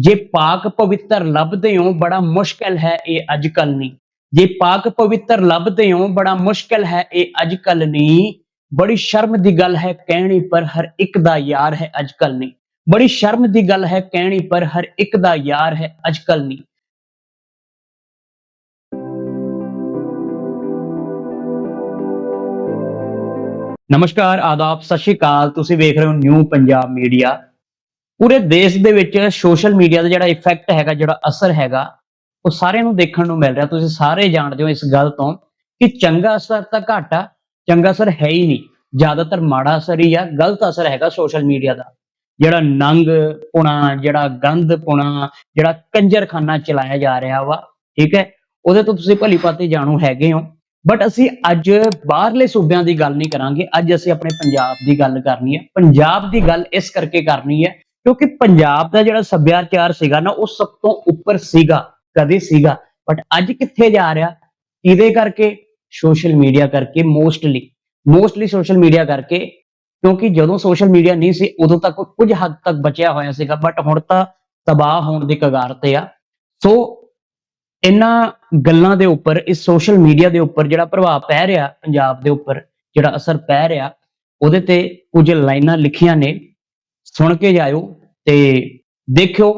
ਜੇ ਪਾਕ ਪਵਿੱਤਰ ਲੱਭਦੇ ਹੋ, ਬੜਾ ਮੁਸ਼ਕਲ ਹੈ ਇਹ ਅੱਜ ਕੱਲ ਨਹੀਂ। ਜੇ ਪਾਕ ਪਵਿੱਤਰ ਲੱਭਦੇ ਹੋ, ਬੜਾ ਮੁਸ਼ਕਲ ਹੈ ਇਹ ਅੱਜ ਕੱਲ ਨਹੀਂ। ਬੜੀ ਸ਼ਰਮ ਦੀ ਗੱਲ ਹੈ ਕਹਿਣੀ ਪਰ ਹਰ ਇੱਕ ਦਾ ਯਾਰ ਹੈ ਅੱਜ ਕੱਲ ਨਹੀਂ। ਬੜੀ ਸ਼ਰਮ ਦੀ ਗੱਲ ਹੈ ਕਹਿਣੀ ਪਰ ਹਰ ਇੱਕ ਦਾ ਯਾਰ ਹੈ ਅੱਜ ਕੱਲ ਨਹੀਂ। ਨਮਸਕਾਰ, ਆਦਾਬ, ਸਤਿ ਸ਼੍ਰੀ ਅਕਾਲ। ਤੁਸੀਂ ਵੇਖ ਰਹੇ ਹੋ ਨਿਊ ਪੰਜਾਬ ਮੀਡੀਆ। ਪੂਰੇ ਦੇਸ਼ ਦੇ ਵਿੱਚ ਸੋਸ਼ਲ ਮੀਡੀਆ ਦਾ ਜਿਹੜਾ ਇਫੈਕਟ ਹੈਗਾ, ਜਿਹੜਾ ਅਸਰ ਹੈਗਾ, ਉਹ ਸਾਰਿਆਂ ਨੂੰ ਦੇਖਣ ਨੂੰ ਮਿਲ ਰਿਹਾ। ਤੁਸੀਂ ਸਾਰੇ ਜਾਣਦੇ ਹੋ ਇਸ ਗੱਲ ਤੋਂ ਕਿ ਚੰਗਾ ਅਸਰ ਤਾਂ ਘੱਟ ਆ, ਚੰਗਾ ਅਸਰ ਹੈ ਹੀ ਨਹੀਂ। ਜ਼ਿਆਦਾਤਰ ਮਾੜਾ ਅਸਰ ਹੀ ਆ, ਗਲਤ ਅਸਰ ਹੈਗਾ ਸੋਸ਼ਲ ਮੀਡੀਆ ਦਾ। ਜਿਹੜਾ ਨੰਗ ਪੁਣਾ, ਜਿਹੜਾ ਗੰਦ ਪੁਣਾ, ਜਿਹੜਾ ਕੰਜਰਖਾਨਾ ਚਲਾਇਆ ਜਾ ਰਿਹਾ ਵਾ, ਠੀਕ ਹੈ? ਉਹਦੇ ਤੋਂ ਤੁਸੀਂ ਭਲੀ ਭਾਂਤੀ ਜਾਣੂ ਹੈਗੇ ਹੋ। ਬਟ ਅਸੀਂ ਅੱਜ ਬਾਹਰਲੇ ਸੂਬਿਆਂ ਦੀ ਗੱਲ ਨਹੀਂ ਕਰਾਂਗੇ। ਅੱਜ ਅਸੀਂ ਆਪਣੇ ਪੰਜਾਬ ਦੀ ਗੱਲ ਕਰਨੀ ਹੈ। ਪੰਜਾਬ ਦੀ ਗੱਲ ਇਸ ਕਰਕੇ ਕਰਨੀ ਹੈ ਕਿਉਂਕਿ ਪੰਜਾਬ ਦਾ ਜਿਹੜਾ ਸੱਭਿਆਚਾਰ ਸੀਗਾ ਨਾ, ਉਹ ਸਭ ਤੋਂ ਉੱਪਰ ਸੀਗਾ, ਕਦੇ ਸੀਗਾ। ਬਟ ਅੱਜ ਕਿੱਥੇ ਜਾ ਰਿਹਾ? ਇਹਦੇ ਕਰਕੇ? ਸੋਸ਼ਲ ਮੀਡੀਆ ਕਰਕੇ ਮੋਸਟਲੀ ਮੋਸਟਲੀ ਸੋਸ਼ਲ ਮੀਡੀਆ ਕਰਕੇ, ਕਿਉਂਕਿ ਜਦੋਂ ਸੋਸ਼ਲ ਮੀਡੀਆ ਨਹੀਂ ਸੀ, ਉਦੋਂ ਤੱਕ ਉਹ ਕੁਝ ਹੱਦ ਤੱਕ ਬਚਿਆ ਹੋਇਆ ਸੀਗਾ। ਬਟ ਹੁਣ ਤਾਂ ਤਬਾਹ ਹੋਣ ਦੇ ਕਗਾਰ ਤੇ ਆ। ਸੋ ਇਹਨਾਂ ਗੱਲਾਂ ਦੇ ਉੱਪਰ, ਇਸ ਸੋਸ਼ਲ ਮੀਡੀਆ ਦੇ ਉੱਪਰ ਜਿਹੜਾ ਪ੍ਰਭਾਵ ਪੈ ਰਿਹਾ, ਪੰਜਾਬ ਦੇ ਉੱਪਰ ਜਿਹੜਾ ਅਸਰ ਪੈ ਰਿਹਾ, ਉਹਦੇ ਤੇ ਕੁਝ ਲਾਈਨਾਂ ਲਿਖੀਆਂ ਨੇ। ਸੁਣ ਕੇ ਜਾਇਓ। ਤੇ ਦੇਖਿਓ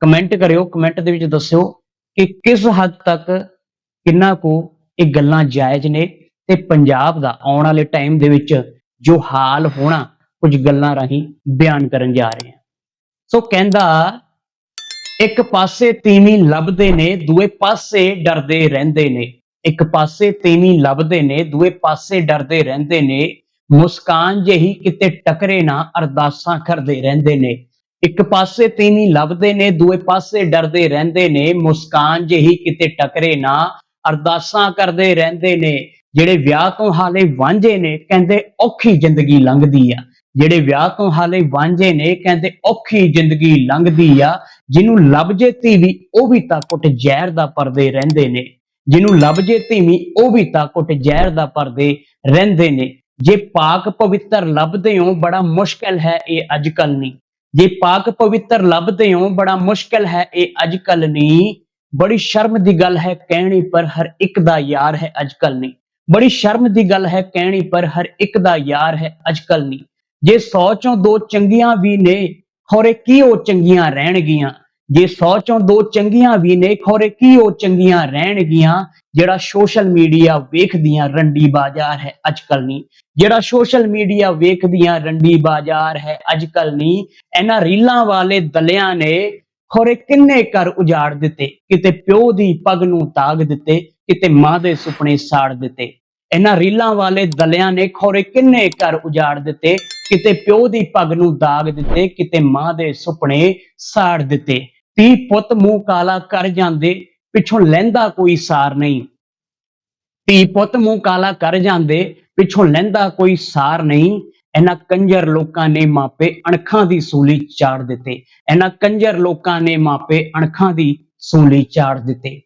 ਕਮੈਂਟ ਕਰਿਓ ਕਮੈਂਟ ਦੇ ਵਿੱਚ ਦੱਸਿਓ ਕਿ ਕਿਸ ਹੱਦ ਤੱਕ ਕਿੰਨਾ ਕੁ ਇਹ ਗੱਲਾਂ ਜਾਇਜ਼ ਨੇ ਤੇ ਪੰਜਾਬ ਦਾ ਆਉਣ ਵਾਲੇ ਟਾਈਮ ਦੇ ਵਿੱਚ ਜੋ ਹਾਲ ਹੋਣਾ, ਕੁਝ ਗੱਲਾਂ ਰਾਹੀਂ ਬਿਆਨ ਕਰਨ ਜਾ ਰਹੇ ਹਾਂ। ਸੋ ਕਹਿੰਦਾ, ਇੱਕ ਪਾਸੇ ਤੀਵੀਂ ਲੱਭਦੇ ਨੇ, ਦੂਏ ਪਾਸੇ ਡਰਦੇ ਰਹਿੰਦੇ ਨੇ। ਇੱਕ ਪਾਸੇ ਤੀਵੀਂ ਲੱਭਦੇ ਨੇ, ਦੂਏ ਪਾਸੇ ਡਰਦੇ ਰਹਿੰਦੇ ਨੇ। ਮੁਸਕਾਨ ਜਿਹੀ ਕਿਤੇ ਟਕਰੇ ਨਾ ਅਰਦਾਸਾਂ ਕਰਦੇ ਰਹਿੰਦੇ ਨੇ। ਇੱਕ ਪਾਸੇ ਤੀਵੀਂ ਲੱਭਦੇ ਨੇ, ਦੂਏ ਪਾਸੇ ਡਰਦੇ ਰਹਿੰਦੇ ਨੇ, ਮੁਸਕਾਨ ਜਿਹੀ ਕਿਤੇ ਟਕਰੇ ਨਾ, ਅਰਦਾਸਾਂ ਕਰਦੇ ਰਹਿੰਦੇ ਨੇ, ਜਿਹੜੇ ਵਿਆਹ ਤੋਂ ਹਾਲੇ ਵਾਂਝੇ ਨੇ, ਕਹਿੰਦੇ ਔਖੀ ਜ਼ਿੰਦਗੀ ਲੰਘਦੀ ਆ। ਜਿਹੜੇ ਵਿਆਹ ਤੋਂ ਹਾਲੇ ਵਾਂਝੇ ਨੇ, ਕਹਿੰਦੇ ਔਖੀ ਜ਼ਿੰਦਗੀ ਲੰਘਦੀ ਆ। ਜਿਹਨੂੰ ਲੱਭ ਜੇ ਧੀਵੀ, ਉਹ ਵੀ ਤਾਂ ਕੁੱਟ ਜ਼ਹਿਰ ਦਾ ਪਰਦੇ ਰਹਿੰਦੇ ਨੇ। ਜਿਹਨੂੰ ਲੱਭ ਜੇ ਧੀਵੀ ਉਹ ਵੀ ਤਾਂ ਕੁੱਟ ਜ਼ਹਿਰ ਦਾ ਪਰਦੇ ਰਹਿੰਦੇ ਨੇ। ਜੇ ਪਾਕ ਪਵਿੱਤਰ ਲੱਭਦੇ ਹੋ, ਬੜਾ ਮੁਸ਼ਕਲ ਹੈ ਇਹ ਅੱਜ ਕੱਲ ਨਹੀਂ। ਜੇ ਪਾਕ ਪਵਿੱਤਰ ਲੱਭਦੇ ਹੋ, ਬੜਾ ਮੁਸ਼ਕਲ ਹੈ ਇਹ ਅੱਜ ਕੱਲ ਨਹੀਂ। ਬੜੀ ਸ਼ਰਮ ਦੀ ਗੱਲ ਹੈ ਕਹਿਣੀ ਪਰ ਹਰ ਇੱਕ ਦਾ ਯਾਰ ਹੈ ਅੱਜ ਕੱਲ ਨਹੀਂ। ਬੜੀ ਸ਼ਰਮ ਦੀ ਗੱਲ ਹੈ ਕਹਿਣੀ ਪਰ ਹਰ ਇੱਕ ਦਾ ਯਾਰ ਹੈ ਅੱਜ ਕੱਲ ਨਹੀਂ। ਜੇ 100 ਚੋਂ ਦੋ ਚੰਗੀਆਂ ਵੀ ਨੇ ਖੋਰੇ ਕੀ ਉਹ ਚੰਗੀਆਂ ਰਹਿਣਗੀਆਂ? ਜੇ 100 ਚੋਂ ਦੋ ਚੰਗੀਆਂ ਵੀ ਨੇ, ਖੋਰੇ ਕੀ ਉਹ ਚੰਗੀਆਂ ਰਹਿਣਗੀਆਂ? ਜਿਹੜਾ ਸੋਸ਼ਲ ਮੀਡੀਆ ਵੇਖਦੀਆਂ ਰੰਡੀ ਬਾਜ਼ਾਰ ਹੈ ਅੱਜ ਕੱਲ ਨਹੀਂ। ਜਿਹੜਾ ਸੋਸ਼ਲ ਮੀਡੀਆ ਵੇਖਦੀਆਂ ਰੰਡੀ ਬਾਜ਼ਾਰ ਹੈ ਅੱਜ ਕੱਲ ਨਹੀਂ। ਇਹਨਾਂ ਰੀਲਾਂ ਵਾਲੇ ਦਲਿਆਂ ਨੇ ਖੋਰੇ ਕਿੰਨੇ ਘਰ ਉਜਾੜ ਦਿੱਤੇ? ਕਿਤੇ ਪਿਓ ਦੀ ਪੱਗ ਨੂੰ ਤਾਗ ਦਿੱਤੇ, ਕਿਤੇ ਮਾਂ ਦੇ ਸੁਪਨੇ ਸਾੜ ਦਿੱਤੇ। ਇਹਨਾਂ ਰੀਲਾਂ ਵਾਲੇ ਦਲਿਆਂ ਨੇ ਖੋਰੇ ਕਿੰਨੇ ਘਰ ਉਜਾੜ ਦਿੱਤੇ? ਕਿਤੇ ਪਿਓ ਦੀ ਪੱਗ ਨੂੰ ਦਾਗ ਦਿੱਤੇ, ਕਿਤੇ ਮਾਂ ਦੇ ਸੁਪਨੇ ਸਾੜ ਦਿੱਤੇ। ਧੀ ਪੁੱਤ ਮੂੰਹ ਕਾਲਾ ਕਰ ਜਾਂਦੇ, ਪਿੱਛੋਂ ਲੈਂਦਾ ਕੋਈ ਸਾਰ ਨਹੀਂ। ਧੀ ਪੁੱਤ ਮੂੰਹ ਕਾਲਾ ਕਰ ਜਾਂਦੇ, ਪਿੱਛੋਂ ਲੈਂਦਾ ਕੋਈ ਸਾਰ ਨਹੀਂ। ਇਹਨਾਂ ਕੰਜਰ ਲੋਕਾਂ ਨੇ ਮਾਪੇ ਅਣਖਾਂ ਦੀ ਸੂਲੀ ਚਾੜ ਦਿੱਤੇ। ਇਹਨਾਂ ਕੰਜਰ ਲੋਕਾਂ ਨੇ ਮਾਪੇ ਅਣਖਾਂ ਦੀ ਸੂਲੀ ਚਾੜ ਦਿੱਤੇ।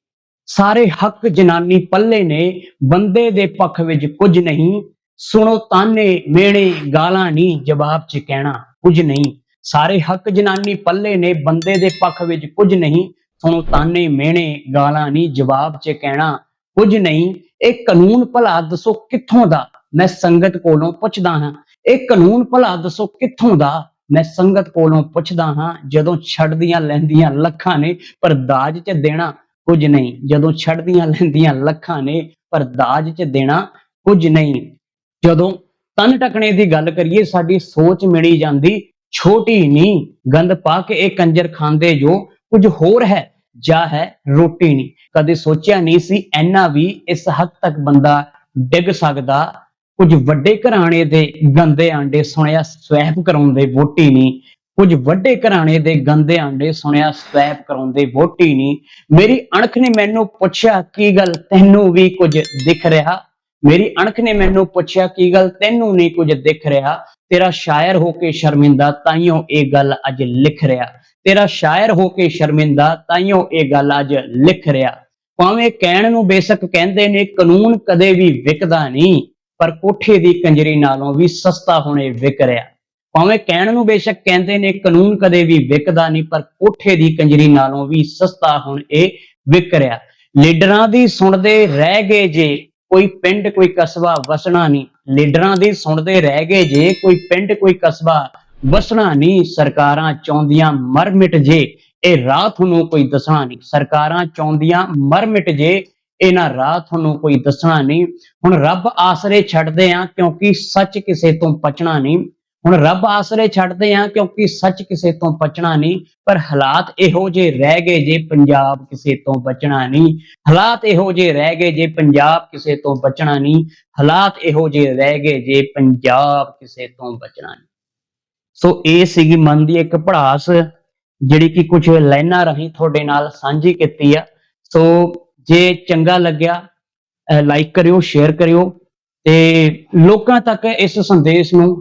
ਸਾਰੇ ਹੱਕ ਜਨਾਨੀ ਪੱਲੇ ਨੇ, ਬੰਦੇ ਦੇ ਪੱਖ ਵਿੱਚ ਕੁਝ ਨਹੀਂ। ਸੁਣੋ ਤਾਨੇ, ਮੇਣੇ ਗਾਲਾਂ ਨਹੀਂ ਜਵਾਬ 'ਚ ਕਹਿਣਾ ਕੁਝ ਨਹੀਂ। ਸਾਰੇ ਹੱਕ ਜਨਾਨੀ ਪੱਲੇ ਨੇ, ਬੰਦੇ ਦੇ ਪੱਖ ਵਿੱਚ ਕੁਝ ਨਹੀਂ। ਤੁਹਾਨੂੰ ਤਾਨੇ ਮੇਣੇ ਗਾਲਾਂ ਨਹੀਂ ਜਵਾਬ 'ਚ ਕਹਿਣਾ ਕੁਝ ਨਹੀਂ। ਇਹ ਕਾਨੂੰਨ ਭਲਾ ਦੱਸੋ ਕਿੱਥੋਂ ਦਾ? ਮੈਂ ਸੰਗਤ ਕੋਲੋਂ ਪੁੱਛਦਾ ਹਾਂ। ਇਹ ਕਾਨੂੰਨ ਭਲਾ ਦੱਸੋ ਕਿੱਥੋਂ ਦਾ? ਮੈਂ ਸੰਗਤ ਕੋਲੋਂ ਪੁੱਛਦਾ ਹਾਂ, ਜਦੋਂ ਛੱਡਦੀਆਂ ਲੈਂਦੀਆਂ ਲੱਖਾਂ ਨੇ ਪਰ ਦਾਜ 'ਚ ਦੇਣਾ ਕੁਝ ਨਹੀਂ। ਜਦੋਂ ਛੱਡਦੀਆਂ ਲੈਂਦੀਆਂ ਲੱਖਾਂ ਨੇ ਪਰ ਦਾਜ 'ਚ ਦੇਣਾ ਕੁਝ ਨਹੀਂ। ਜਦੋਂ ਤਨ ਟਕਣੇ ਦੀ ਗੱਲ ਕਰੀਏ, ਸਾਡੀ ਸੋਚ ਮਿਲੀ ਜਾਂਦੀ। ਛੋਟੀ ਨਹੀਂ, ਗੰਦ ਪਾ ਕੇ ਇਹ ਕੰਜਰ ਖਾਂਦੇ ਜੋ ਕੁਝ ਹੋਰ ਹੈ, ਜਾਂ ਹੈ ਰੋਟੀ ਨਹੀਂ। ਕਦੇ ਸੋਚਿਆ ਨਹੀਂ ਸੀ ਐਨਾ ਵੀ ਇਸ ਹੱਦ ਤੱਕ ਬੰਦਾ ਡਿੱਗ ਸਕਦਾ। ਕੁਝ ਵੱਡੇ ਘਰਾਣੇ ਦੇ ਗੰਦੇ ਆਂਡੇ ਸੁਣਿਆ ਸਵੈਪ ਕਰਾਉਂਦੇ ਵੋਟੀ ਨਹੀਂ। ਕੁਝ ਵੱਡੇ ਘਰਾਣੇ ਦੇ ਗੰਦੇ ਆਂਡੇ ਸੁਣਿਆ ਸਵੈਪ ਕਰਾਉਂਦੇ ਵੋਟੀ ਨਹੀਂ। ਮੇਰੀ ਅਣਖ ਨੇ ਮੈਨੂੰ ਪੁੱਛਿਆ, ਕੀ ਗੱਲ ਤੈਨੂੰ ਵੀ ਕੁਝ ਦਿਖ ਰਿਹਾ? ਮੇਰੀ ਅਣਖ ਨੇ ਮੈਨੂੰ ਪੁੱਛਿਆ, ਕੀ ਗੱਲ ਤੈਨੂੰ ਨਹੀਂ ਕੁਝ ਦਿਖ ਰਿਹਾ? ਤੇਰਾ ਸ਼ਾਇਰ ਹੋ ਕੇ ਸ਼ਰਮਿੰਦਾ, ਤਾਈਓ ਇਹ ਗੱਲ ਅੱਜ ਲਿਖ ਰਿਹਾ। ਤੇਰਾ ਸ਼ਾਇਰ ਹੋ ਕੇ ਸ਼ਰਮਿੰਦਾ, ਤਾਈਓ ਇਹ ਗੱਲ ਅੱਜ ਲਿਖ ਰਿਹਾ। ਭਾਵੇਂ ਕਹਿਣ ਨੂੰ ਬੇਸ਼ੱਕ ਕਹਿੰਦੇ ਨੇ, ਕਾਨੂੰਨ ਕਦੇ ਵੀ ਵਿਕਦਾ ਨਹੀਂ, ਪਰ ਕੋਠੇ ਦੀ ਕੰਜਰੀ ਨਾਲੋਂ ਵੀ ਸਸਤਾ ਹੁਣੇ ਵਿਕ ਰਿਹਾ। ਭਾਵੇਂ ਕਹਿਣ ਨੂੰ ਬੇਸ਼ੱਕ ਕਹਿੰਦੇ ਨੇ, ਕਾਨੂੰਨ ਕਦੇ ਵੀ ਵਿਕਦਾ ਨਹੀਂ, ਪਰ ਕੋਠੇ ਦੀ ਕੰਜਰੀ ਨਾਲੋਂ ਵੀ ਸਸਤਾ ਹੁਣ ਇਹ ਵਿਕ ਰਿਹਾ। ਲੀਡਰਾਂ ਦੀ ਸੁਣਦੇ ਰਹਿ ਗਏ ਜੇ ਕੋਈ ਪਿੰਡ ਕੋਈ ਕਸਬਾ ਵਸਣਾ ਨਹੀਂ। ਲੀਡਰਾਂ ਦੀ ਸੁਣਦੇ ਰਹਿ ਗਏ ਜੇ, ਕੋਈ ਪਿੰਡ ਕੋਈ ਕਸਬਾ ਵਸਣਾ ਨਹੀਂ। ਸਰਕਾਰਾਂ ਚਾਹੁੰਦੀਆਂ ਮਰ ਮਿਟ ਜੇ, ਇਹ ਰਾਹ ਤੁਹਾਨੂੰ ਕੋਈ ਦੱਸਣਾ ਨਹੀਂ। ਸਰਕਾਰਾਂ ਚਾਹੁੰਦੀਆਂ ਮਰ ਮਿਟ ਜੇ, ਇਹਨਾਂ ਰਾਹ ਤੁਹਾਨੂੰ ਕੋਈ ਦੱਸਣਾ ਨਹੀਂ। ਹੁਣ ਰੱਬ ਆਸਰੇ ਛੱਡਦੇ ਆ, ਕਿਉਂਕਿ ਸੱਚ ਕਿਸੇ ਤੋਂ ਪਚਣਾ ਨਹੀਂ। ਹੁਣ ਰੱਬ ਆਸਰੇ ਛੱਡਦੇ ਆ ਕਿਉਂਕਿ ਸੱਚ ਕਿਸੇ ਤੋਂ ਬਚਣਾ ਨਹੀਂ, ਪਰ ਹਾਲਾਤ ਇਹੋ ਜਿਹੇ ਰਹਿ ਗਏ ਜੇ ਪੰਜਾਬ ਕਿਸੇ ਤੋਂ ਬਚਣਾ ਨਹੀਂ। ਹਾਲਾਤ ਇਹੋ ਜਿਹੇ ਰਹਿ ਗਏ ਜੇ ਪੰਜਾਬ ਕਿਸੇ ਤੋਂ ਬਚਣਾ ਨਹੀਂ, ਹਾਲਾਤ ਇਹੋ ਜਿਹੇ ਰਹਿ ਗਏ ਜੇ ਪੰਜਾਬ ਕਿਸੇ ਤੋਂ ਬਚਣਾ ਨਹੀਂ। ਸੋ ਇਹ ਸੀਗੀ ਮਨ ਦੀ ਇੱਕ ਪੜਾਸ, ਜਿਹੜੀ ਕਿ ਕੁਝ ਲਾਈਨਾਂ ਰਾਹੀਂ ਤੁਹਾਡੇ ਨਾਲ ਸਾਂਝੀ ਕੀਤੀ ਆ। ਸੋ ਜੇ ਚੰਗਾ ਲੱਗਿਆ ਲਾਈਕ ਕਰਿਓ ਸ਼ੇਅਰ ਕਰਿਓ ਤੇ ਲੋਕਾਂ ਤੱਕ ਇਸ ਸੰਦੇਸ਼ ਨੂੰ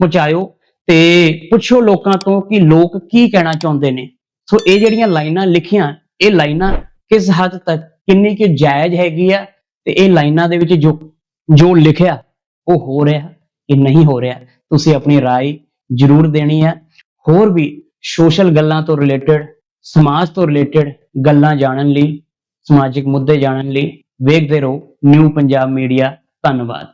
ਪਹੁੰਚਾਇਓ ਤੇ ਪੁੱਛੋ ਲੋਕਾਂ ਤੋਂ ਕਿ ਲੋਕ ਕੀ ਕਹਿਣਾ ਚਾਹੁੰਦੇ ਨੇ ਸੋ ਇਹ ਜਿਹੜੀਆਂ ਲਾਈਨਾਂ ਲਿਖੀਆਂ ਇਹ ਲਾਈਨਾਂ ਕਿਸ ਹੱਦ ਤੱਕ ਕਿੰਨੀ ਕਿ ਜਾਇਜ਼ ਹੈਗੀ ਆ ਤੇ ਇਹ ਲਾਈਨਾਂ ਦੇ ਵਿੱਚ ਜੋ ਜੋ ਲਿਖਿਆ ਉਹ ਹੋ ਰਿਹਾ ਕਿ ਨਹੀਂ ਹੋ ਰਿਹਾ ਤੁਸੀਂ ਆਪਣੀ رائے ਜ਼ਰੂਰ ਦੇਣੀ ਹੈ ਹੋਰ ਵੀ ਸੋਸ਼ਲ ਗੱਲਾਂ ਤੋਂ ਰਿਲੇਟਡ ਸਮਾਜ ਤੋਂ ਰਿਲੇਟਡ ਗੱਲਾਂ ਜਾਣਨ ਲਈ ਸਮਾਜਿਕ ਮੁੱਦੇ ਜਾਣਨ ਲਈ ਵੇਖਦੇ ਰਹੋ ਨਿਊ ਪੰਜਾਬ ਮੀਡੀਆ ਧੰਨਵਾਦ